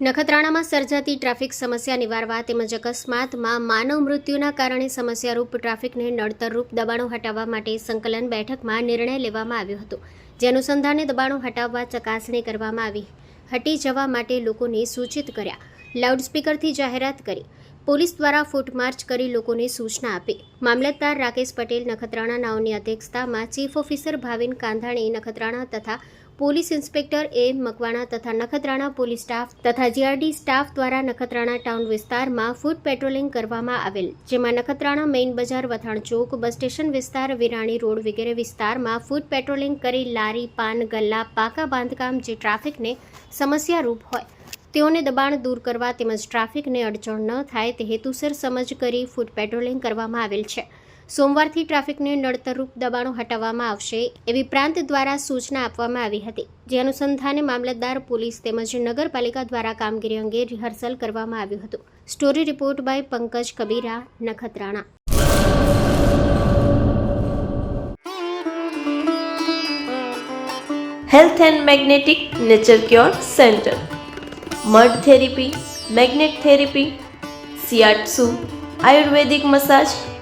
નખત્રાણામાં સર્જાતી traffic સમસ્યા નિવારવા તેમજ અકસ્માતમાં માનવ મૃત્યુના કારણે સમસ્યારૂપ ટ્રાફિકને નડતરરૂપ દબાણો હટાવવા માટે સંકલન બેઠકમાં નિર્ણય લેવામાં આવ્યો હતો, જે અનુસંધાને દબાણો હટાવવા ચકાસણી કરવામાં આવી હટી જવા માટે લોકોને સૂચિત કર્યા. લાઉડસ્પીકરથી જાહેરાત કરી. પોલીસ દ્વારા ફૂટમાર્ચ કરી લોકોને સૂચના આપી. મામલતદાર રાકેશ પટેલ નખત્રાણા નાઓની અધ્યક્ષતામાં ચીફ ઓફિસર ભાવિન કાંધાણી નખત્રાણા તથા પોલીસ ઇન્સ્પેક્ટર એ મકવાણા તથા નખત્રાણા પોલીસ સ્ટાફ તથા જીઆરડી સ્ટાફ દ્વારા નખત્રાણા ટાઉન વિસ્તારમાં ફૂટ પેટ્રોલિંગ કરવામાં આવેલ, જેમાં નખત્રાણા મેઇન બજાર, વથાણ ચોક, બસ સ્ટેશન વિસ્તાર, વિરાણી રોડ વગેરે વિસ્તારમાં ફૂટ પેટ્રોલિંગ કરી લારી, પાન, ગલ્લા, પાકા બાંધકામ જે ટ્રાફિકને સમસ્યારૂપ હોય, તેઓને દબાણ દૂર કરવા તેમજ ટ્રાફિકને અડચણ ન થાય તે હેતુસર સમજ કરી ફૂટ પેટ્રોલિંગ કરવામાં આવેલ છે. સોમવારથી ટ્રાફિકને નડતરરૂપ દબાણો હટાવવામાં આવશે એવી પ્રાંત દ્વારા સૂચના આપવામાં આવી હતી. જે અનુસંધાને મામલતદાર, પોલીસ તેમજ નગરપાલિકા દ્વારા કામગીરી અંગે રિહર્સલ કરવામાં આવ્યું હતું. Story report by Pankaj Kabira, Nakhatrana. Health and magnetic nature cure centre. Mud therapy, magnet therapy shiatsu Ayurvedic massage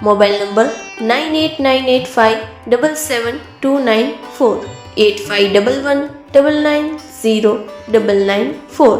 Mobile number nine eight nine eight five double seven two nine four eight five double one double nine zero double nine four